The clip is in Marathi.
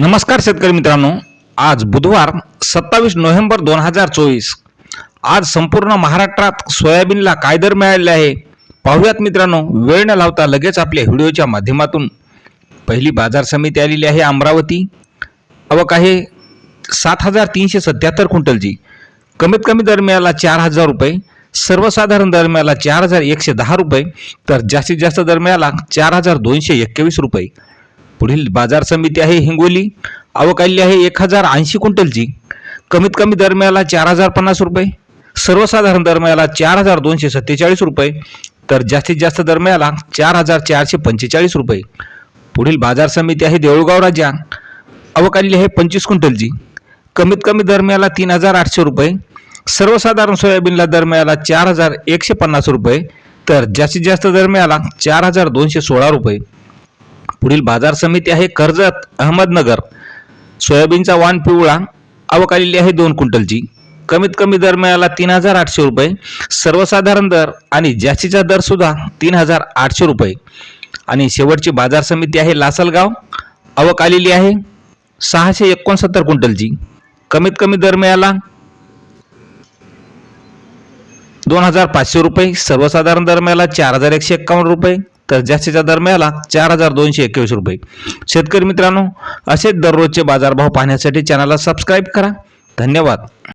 नमस्कार शेतकरी मित्रांनो. आज बुधवार सत्तावीस नोव्हेंबर दोन हजार चोवीस. आज संपूर्ण महाराष्ट्रात सोयाबीनला काय दर मिळाले आहे? पाहूयात मित्रांनो वेळ न लावता लगेच आपल्या व्हिडिओच्या माध्यमातून. पहिली बाजार समिती आलेली आहे अमरावती. अवक आहे सात हजार तीनशे सत्याहत्तर क्विंटलची. कमीत कमी दर मिळाला चार हजार रुपये. सर्वसाधारण दर मिळाला चार हजार एकशे दहा रुपये. तर जास्तीत जास्त दर मिळाला चार हजार दोनशे एक्केवीस रुपये. पुढील बाजार समिती आहे हिंगोली. आवक आहे एक हजार ऐंशी क्विंटलची. कमीत कमी दर मिळाला चार हजार पन्नास रुपये. सर्वसाधारण दर मिळाला चार हजार दोनशे सत्तेचाळीस रुपये. तर जास्तीत जास्त दर मिळाला चार हजार चारशे पंचेचाळीस रुपये. पुढील बाजार समिती आहे देऊळगाव राजा आवक आहे पंचवीस क्विंटलची. कमीत कमी दर मिळाला तीन हजार आठशे रुपये. सर्वसाधारण सोयाबीनला दर मिळाला चार हजार एकशे पन्नास रुपये. तर जास्तीत जास्त दर मिळाला चार हजार दोनशे सोळा रुपये. पुढील बाजार समिती आहे कर्जत अहमदनगर. सोयाबीनचा वाण पिवळा आवक आलेली आहे दोन क्विंटलची. कमीत कमी दर मिळाला तीन हजार आठशे रुपये. सर्वसाधारण दर आणि जास्तीचा दर सुद्धा तीन हजार आठशे रुपये. आणि शेवटची बाजार समिती आहे लासलगाव. आवक आलेली आहे सहाशे एकोणसत्तर क्विंटलची. कमीत कमी दर मिळाला दोन हजार पाचशे रुपये. सर्वसाधारण दर मिळाला चार हजार एकशे एक्कावन्न रुपये. तर जास्तीचा दर मिळाला चार हजार दोनशे एकवीस रुपये. शेतकरी मित्रांनो असेच दररोजचे बाजारभाव पाहण्यासाठी चॅनलला सबस्क्राईब करा. धन्यवाद.